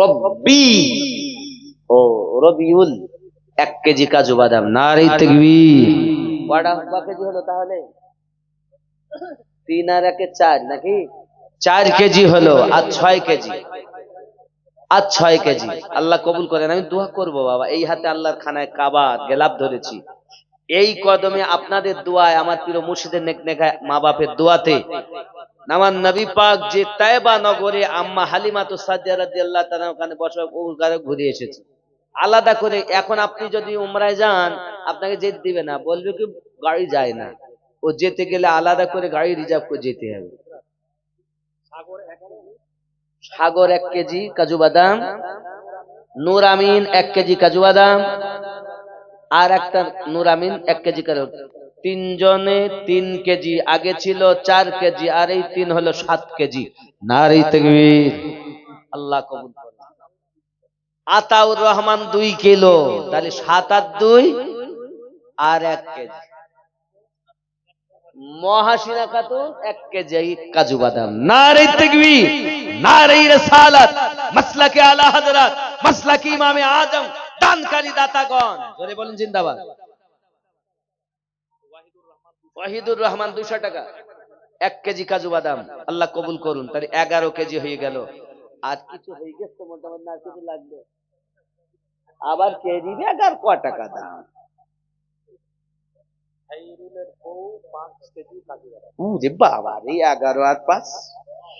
রব্বি। ও রবিউল এক কেজি কাজু বাদাম নারী তেগবীর কটা ক কেজি হলো তাহলে? তিন আর একে চার নাকি? চার কেজি হলো আর ছয় কেজি। আর ছয় কেজি। আল্লাহ কবুল করেন আমি দোয়া করব বাবা। এই হাতে আল্লাহর খানায় কাবা গেলাপ ধরেছি। এই কদমে আপনাদের দোয়ায় আমার প্রিয় মুর্শিদের নেক নেখায় মা বাপের দোয়াতে আমার নবী পাক যে তাইবা নগরে আম্মা হালিমা তো ওখানে বসে ওখানে ঘুরে এসেছে। আলাদা করে এখন আপনি যদি উমরায় যান, আপনাকে যেতে দিবে না। বলবে কি, গাড়ি যায় না। ও যেতে গেলে আলাদা করে গাড়ি রিজার্ভ করে যেতে হবে। সাগর এক কেজি কাজু বাদাম, নূর আমিন এক কেজি কাজু বাদাম, আর একটা নূর আমিন এক কেজি কাজু তিনজনে তিন কেজি, আগে ছিল চার কেজি, আর এই তিন হলো সাত কেজি। নারী তেগবীর আল্লাহ কবুল আতাউর রহমান দুই কিলো, তাহলে সাত আর দুই, আর এক কেজি। মহাসিনা খাতুন এক কেজি কাজু বাদাম। নারী তেগবীর নারী মাসলাকে আলা হযরত, মাসলাকি ইমামে আজম, দানকারী দাতাগণ। জোরে বলেন, জিন্দাবাদ। ওয়াহিদুর রহমান দুশো টাকা। এক কেজি কাজু বাদাম। আল্লাহ কবুল করুন। তার এগারো কেজি হয়ে গেল। আর কিছু হয়ে গেছে মোটামুটি না কিছু লাগবে। আবার কেজি এগার ক টাকা দাম। বাবা রে এগারো আর পাঁচ।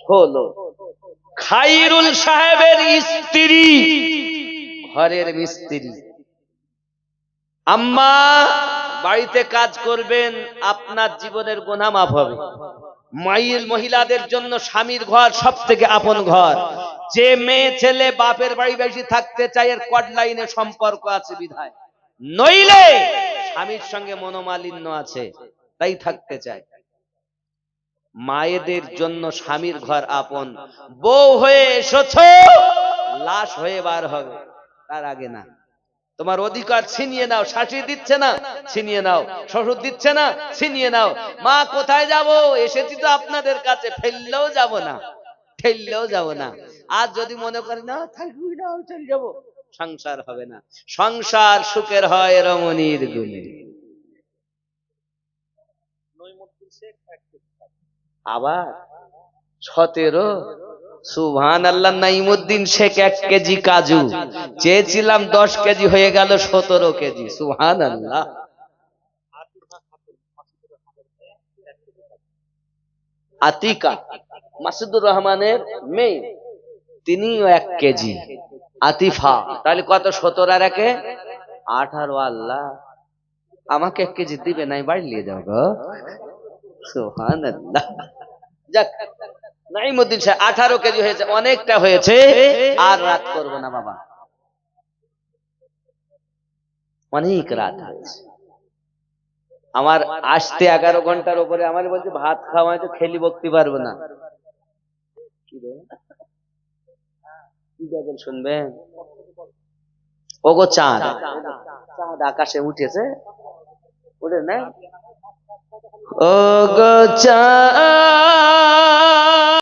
ষোলো খাইরুল সাহেবের স্ত্রী। ঘরের মিস্ত্রি। আম্মা বাড়িতে কাজ করবেন, আপনার জীবনের গোনা মাফ হবে। মাইল মহিলাদের জন্য স্বামীর ঘর সব থেকে আপন ঘর। যে মেয়ে, ছেলে বাপের বাড়ি বেশি থাকতে চায়, এর কড লাইনে সম্পর্ক আছে বিধায়। নইলে স্বামীর সঙ্গে মনোমালিন্য আছে, তাই থাকতে চায়। মায়েদের জন্য স্বামীর ঘর আপন। বউ হয়ে এসেছ, লাশ হয়ে বার হবে, তার আগে না। তোমার অধিকার ছিনিয়ে নাও শাসি দিচ্ছে না ছিনিয়ে নাও শ্বশুর দিচ্ছে না ছিনিয়ে নাও। মা কোথায় যাব? এসেছি তো আপনাদের কাছে ফেললেও যাব না ঠেললেও যাব না। আর যদি মনে করি না থাকবি না চলে যাব। সংসার হবে না। সংসার সুখের হয় রমণীর গুণে। আবার? সতেরো। সুভান আল্লাহ নাইমুদ্দিন শেখ এক কেজি কাজু। চেয়েছিলাম দশ কেজি, হয়ে গেল সতেরো কেজি। সুহান আল্লাহ আতিকা, মাসুদুর রহমানের মেয়ে, তিনিও এক কেজি। আতিফা, তাহলে কত সতেরো আর একে? আঠারো, আল্লাহ। আমাকে এক কেজি দিবে, নাই বাড়ি নিয়ে যাও গো। সুহান আল্লাহ যাক নাইমুদ্দিন সাহেব আঠারো কেজি হয়েছে, অনেকটা হয়েছে, আর রাত করব না বাবা। অনেক রাত হয়েছে। আমার আসতে এগারো ঘণ্টার উপরে আমার বলছে, ভাত খাওয়া তো খেলি বকতে পারব না। শুনবেন ওগো চাঁদ। চাঁদ আকাশে উঠেছে। উঠে না ও গো চাঁদ।